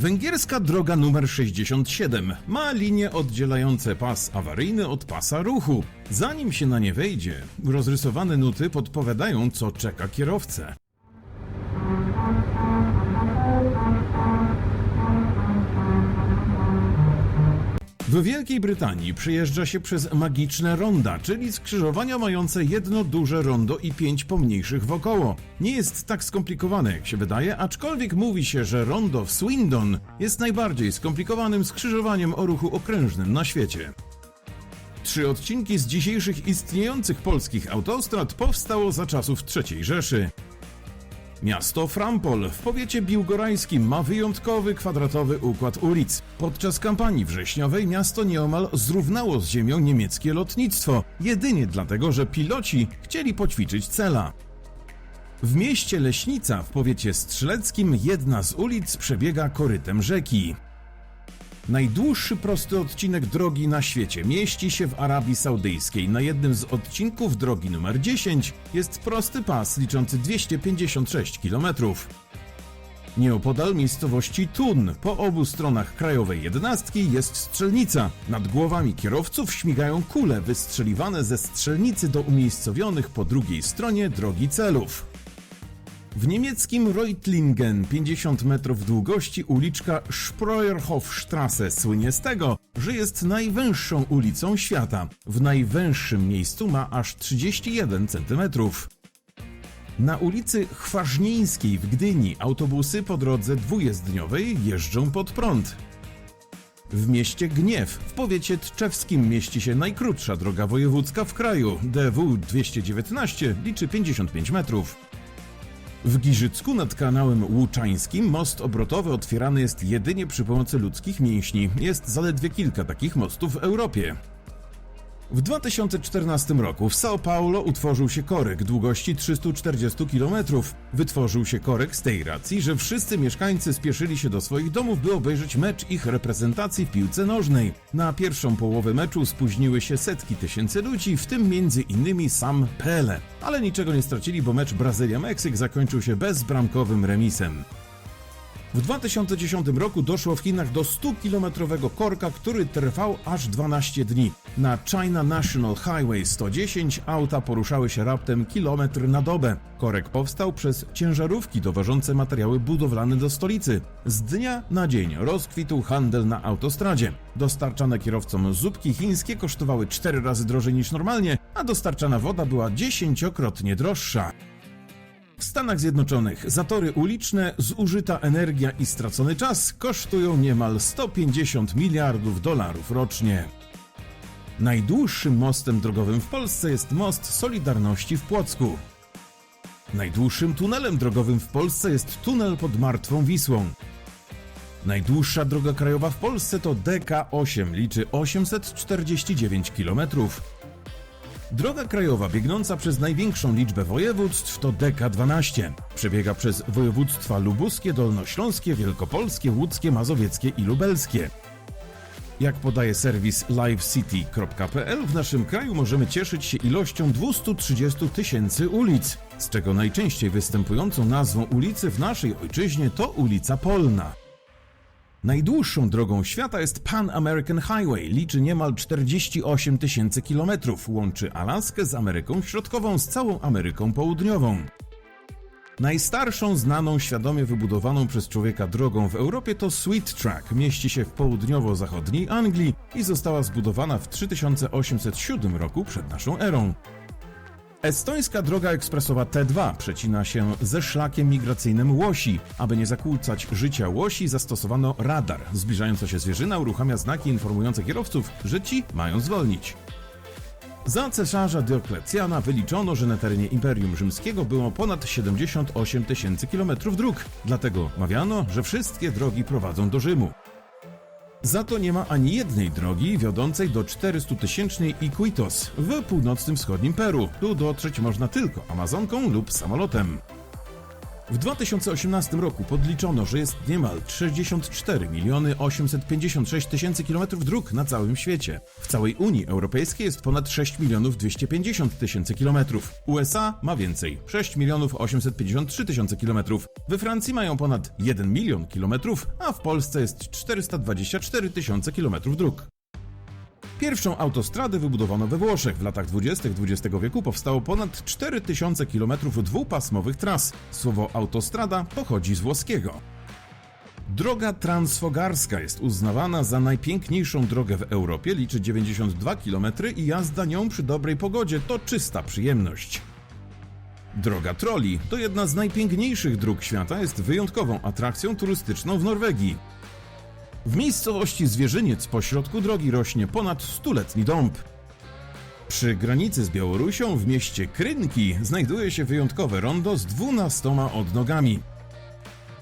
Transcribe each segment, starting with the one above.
Węgierska droga numer 67 ma linie oddzielające pas awaryjny od pasa ruchu. Zanim się na nie wejdzie, rozrysowane nuty podpowiadają, co czeka kierowcę. W Wielkiej Brytanii przejeżdża się przez magiczne ronda, czyli skrzyżowania mające jedno duże rondo i pięć pomniejszych wokoło. Nie jest tak skomplikowane, jak się wydaje, aczkolwiek mówi się, że rondo w Swindon jest najbardziej skomplikowanym skrzyżowaniem o ruchu okrężnym na świecie. Trzy odcinki z dzisiejszych istniejących polskich autostrad powstało za czasów III Rzeszy. Miasto Frampol w powiecie biłgorajskim ma wyjątkowy kwadratowy układ ulic. Podczas kampanii wrześniowej miasto nieomal zrównało z ziemią niemieckie lotnictwo, jedynie dlatego, że piloci chcieli poćwiczyć cela. W mieście Leśnica w powiecie strzeleckim jedna z ulic przebiega korytem rzeki. Najdłuższy prosty odcinek drogi na świecie mieści się w Arabii Saudyjskiej. Na jednym z odcinków drogi numer 10 jest prosty pas liczący 256 km. Nieopodal miejscowości Tun, po obu stronach krajowej jedenastki jest strzelnica. Nad głowami kierowców śmigają kule wystrzeliwane ze strzelnicy do umiejscowionych po drugiej stronie drogi celów. W niemieckim Reutlingen 50 metrów długości uliczka Spreuerhofstrasse słynie z tego, że jest najwęższą ulicą świata. W najwęższym miejscu ma aż 31 cm. Na ulicy Chwarznieńskiej w Gdyni autobusy po drodze dwujezdniowej jeżdżą pod prąd. W mieście Gniew, w powiecie tczewskim mieści się najkrótsza droga wojewódzka w kraju. DW 219 liczy 55 metrów. W Giżycku nad kanałem Łuczańskim most obrotowy otwierany jest jedynie przy pomocy ludzkich mięśni. Jest zaledwie kilka takich mostów w Europie. W 2014 roku w São Paulo utworzył się korek długości 340 km. Wytworzył się korek z tej racji, że wszyscy mieszkańcy spieszyli się do swoich domów, by obejrzeć mecz ich reprezentacji w piłce nożnej. Na pierwszą połowę meczu spóźniły się setki tysięcy ludzi, w tym innymi sam Pele. Ale niczego nie stracili, bo mecz Brazylia-Meksyk zakończył się bezbramkowym remisem. W 2010 roku doszło w Chinach do 100-kilometrowego korka, który trwał aż 12 dni. Na China National Highway 110 auta poruszały się raptem kilometr na dobę. Korek powstał przez ciężarówki dowożące materiały budowlane do stolicy. Z dnia na dzień rozkwitł handel na autostradzie. Dostarczane kierowcom zupki chińskie kosztowały 4 razy drożej niż normalnie, a dostarczana woda była dziesięciokrotnie droższa. W Stanach Zjednoczonych zatory uliczne, zużyta energia i stracony czas kosztują niemal 150 miliardów dolarów rocznie. Najdłuższym mostem drogowym w Polsce jest most Solidarności w Płocku. Najdłuższym tunelem drogowym w Polsce jest tunel pod Martwą Wisłą. Najdłuższa droga krajowa w Polsce to DK8, liczy 849 kilometrów. Droga krajowa biegnąca przez największą liczbę województw to DK12. Przebiega przez województwa lubuskie, dolnośląskie, wielkopolskie, łódzkie, mazowieckie i lubelskie. Jak podaje serwis livecity.pl, w naszym kraju możemy cieszyć się ilością 230 tysięcy ulic, z czego najczęściej występującą nazwą ulicy w naszej ojczyźnie to ulica Polna. Najdłuższą drogą świata jest Pan American Highway, liczy niemal 48 tysięcy kilometrów, łączy Alaskę z Ameryką Środkową z całą Ameryką Południową. Najstarszą znaną świadomie wybudowaną przez człowieka drogą w Europie to Sweet Track, mieści się w południowo-zachodniej Anglii i została zbudowana w 3807 roku przed naszą erą. Estońska droga ekspresowa T2 przecina się ze szlakiem migracyjnym łosi. Aby nie zakłócać życia łosi, zastosowano radar. Zbliżająca się zwierzyna uruchamia znaki informujące kierowców, że ci mają zwolnić. Za cesarza Dioklecjana wyliczono, że na terenie Imperium Rzymskiego było ponad 78 tysięcy kilometrów dróg. Dlatego mawiano, że wszystkie drogi prowadzą do Rzymu. Za to nie ma ani jednej drogi wiodącej do 400-tysięcznej Iquitos w północnym wschodnim Peru. Tu dotrzeć można tylko Amazonką lub samolotem. W 2018 roku podliczono, że jest niemal 64 miliony 856 tysięcy kilometrów dróg na całym świecie. W całej Unii Europejskiej jest ponad 6 milionów 250 tysięcy kilometrów. USA ma więcej 6 milionów 853 tysiące kilometrów. We Francji mają ponad 1 milion kilometrów, a w Polsce jest 424 tysiące kilometrów dróg. Pierwszą autostradę wybudowano we Włoszech. W latach 20. XX wieku powstało ponad 4000 km dwupasmowych tras. Słowo autostrada pochodzi z włoskiego. Droga transfogarska jest uznawana za najpiękniejszą drogę w Europie, liczy 92 km i jazda nią przy dobrej pogodzie to czysta przyjemność. Droga Trolli to jedna z najpiękniejszych dróg świata, jest wyjątkową atrakcją turystyczną w Norwegii. W miejscowości Zwierzyniec pośrodku drogi rośnie ponad stuletni dąb. Przy granicy z Białorusią w mieście Krynki znajduje się wyjątkowe rondo z dwunastoma odnogami.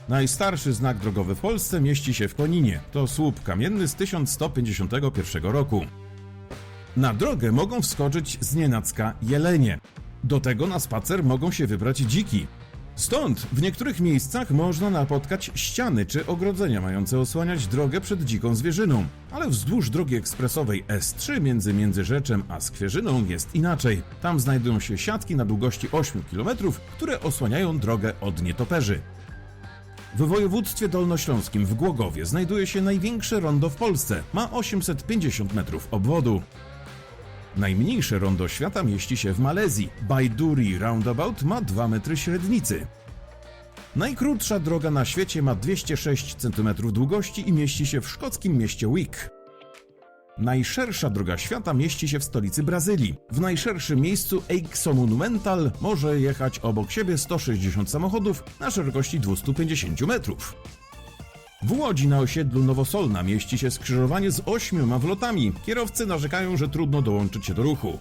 Najstarszy znak drogowy w Polsce mieści się w Koninie. To słup kamienny z 1151 roku. Na drogę mogą wskoczyć z jelenie. Do tego na spacer mogą się wybrać dziki. Stąd w niektórych miejscach można napotkać ściany czy ogrodzenia mające osłaniać drogę przed dziką zwierzyną. Ale wzdłuż drogi ekspresowej S3 między Międzyrzeczem a Skwierzyną jest inaczej. Tam znajdują się siatki na długości 8 km, które osłaniają drogę od nietoperzy. W województwie dolnośląskim w Głogowie znajduje się największe rondo w Polsce. Ma 850 metrów obwodu. Najmniejsze rondo świata mieści się w Malezji. Baiduri Roundabout ma 2 metry średnicy. Najkrótsza droga na świecie ma 206 cm długości i mieści się w szkockim mieście Wick. Najszersza droga świata mieści się w stolicy Brazylii. W najszerszym miejscu Eixo Monumental może jechać obok siebie 160 samochodów na szerokości 250 metrów. W Łodzi na osiedlu Nowosolna mieści się skrzyżowanie z ośmioma wlotami. Kierowcy narzekają, że trudno dołączyć się do ruchu.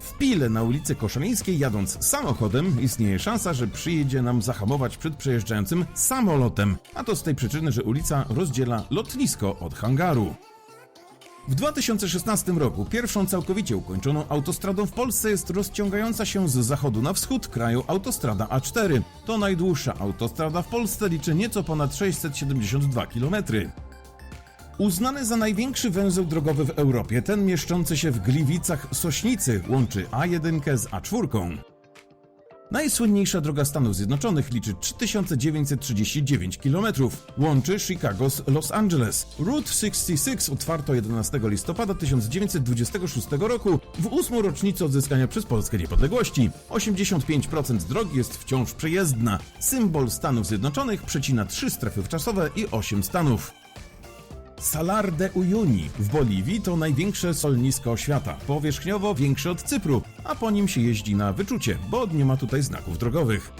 W Pile na ulicy Koszalińskiej jadąc samochodem istnieje szansa, że przyjedzie nam zahamować przed przejeżdżającym samolotem. A to z tej przyczyny, że ulica rozdziela lotnisko od hangaru. W 2016 roku pierwszą całkowicie ukończoną autostradą w Polsce jest rozciągająca się z zachodu na wschód kraju autostrada A4. To najdłuższa autostrada w Polsce, liczy nieco ponad 672 km. Uznany za największy węzeł drogowy w Europie, ten mieszczący się w Gliwicach Sośnicy łączy A1 z A4. Najsłynniejsza droga Stanów Zjednoczonych liczy 3939 km. Łączy Chicago z Los Angeles. Route 66 otwarto 11 listopada 1926 roku w ósmą rocznicę odzyskania przez Polskę niepodległości. 85% drogi jest wciąż przejezdna. Symbol Stanów Zjednoczonych przecina trzy strefy czasowe i 8 stanów. Salar de Uyuni w Boliwii to największe solnisko świata, powierzchniowo większe od Cypru, a po nim się jeździ na wyczucie, bo nie ma tutaj znaków drogowych.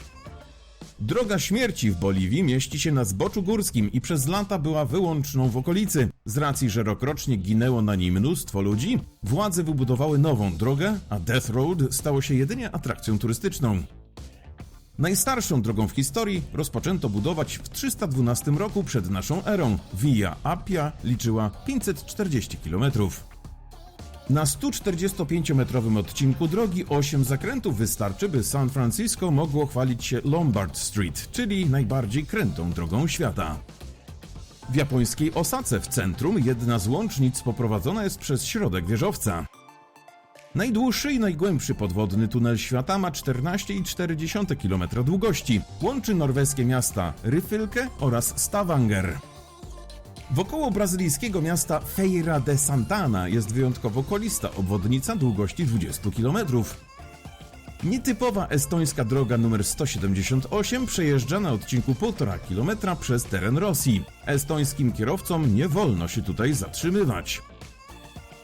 Droga śmierci w Boliwii mieści się na zboczu górskim i przez lata była wyłączną w okolicy. Z racji, że rokrocznie ginęło na niej mnóstwo ludzi, władze wybudowały nową drogę, a Death Road stało się jedynie atrakcją turystyczną. Najstarszą drogą w historii rozpoczęto budować w 312 roku przed naszą erą. Via Appia liczyła 540 km. Na 145-metrowym odcinku drogi 8 zakrętów wystarczy, by San Francisco mogło chwalić się Lombard Street, czyli najbardziej krętą drogą świata. W japońskiej Osace w centrum jedna z łącznic poprowadzona jest przez środek wieżowca. Najdłuższy i najgłębszy podwodny tunel świata ma 14,4 km długości. Łączy norweskie miasta Ryfylke oraz Stavanger. Wokoło brazylijskiego miasta Feira de Santana jest wyjątkowo kolista obwodnica długości 20 km. Nietypowa estońska droga nr 178 przejeżdża na odcinku 1,5 km przez teren Rosji. Estońskim kierowcom nie wolno się tutaj zatrzymywać.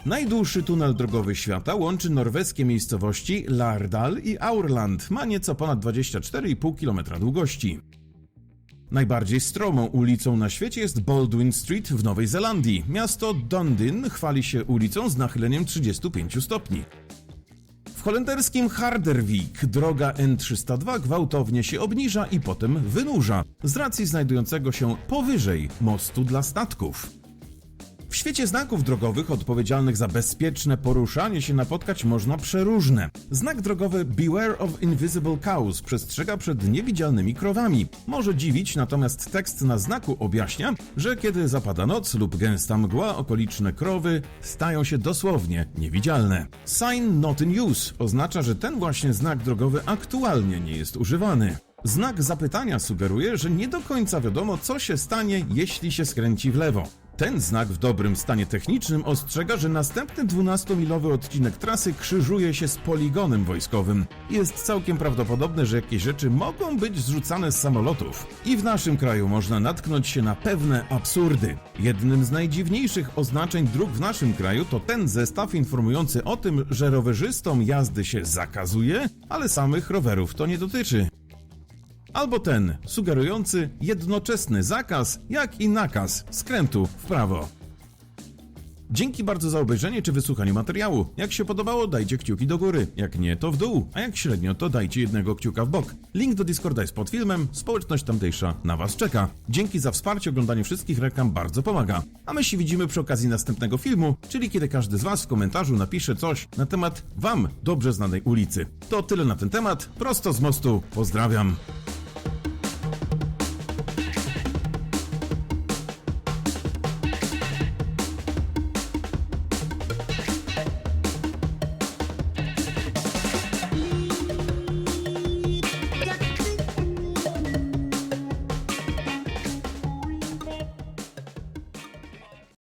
Najdłuższy tunel drogowy świata łączy norweskie miejscowości Lardal i Aurland. Ma nieco ponad 24,5 km długości. Najbardziej stromą ulicą na świecie jest Baldwin Street w Nowej Zelandii. Miasto Dundee chwali się ulicą z nachyleniem 35 stopni. W holenderskim Harderwijk droga N302 gwałtownie się obniża i potem wynurza z racji znajdującego się powyżej mostu dla statków. Świecie znaków drogowych odpowiedzialnych za bezpieczne poruszanie się napotkać można przeróżne. Znak drogowy Beware of Invisible Cows przestrzega przed niewidzialnymi krowami. Może dziwić, natomiast tekst na znaku objaśnia, że kiedy zapada noc lub gęsta mgła, okoliczne krowy stają się dosłownie niewidzialne. Sign not in use oznacza, że ten właśnie znak drogowy aktualnie nie jest używany. Znak zapytania sugeruje, że nie do końca wiadomo, co się stanie, jeśli się skręci w lewo. Ten znak w dobrym stanie technicznym ostrzega, że następny 12-milowy odcinek trasy krzyżuje się z poligonem wojskowym. Jest całkiem prawdopodobne, że jakieś rzeczy mogą być zrzucane z samolotów. I w naszym kraju można natknąć się na pewne absurdy. Jednym z najdziwniejszych oznaczeń dróg w naszym kraju to ten zestaw informujący o tym, że rowerzystom jazdy się zakazuje, ale samych rowerów to nie dotyczy. Albo ten, sugerujący jednoczesny zakaz, jak i nakaz skrętu w prawo. Dzięki bardzo za obejrzenie czy wysłuchanie materiału. Jak się podobało, dajcie kciuki do góry. Jak nie, to w dół. A jak średnio, to dajcie jednego kciuka w bok. Link do Discorda jest pod filmem. Społeczność tamtejsza na Was czeka. Dzięki za wsparcie, oglądanie wszystkich reklam bardzo pomaga. A my się widzimy przy okazji następnego filmu, czyli kiedy każdy z Was w komentarzu napisze coś na temat Wam dobrze znanej ulicy. To tyle na ten temat. Prosto z mostu. Pozdrawiam.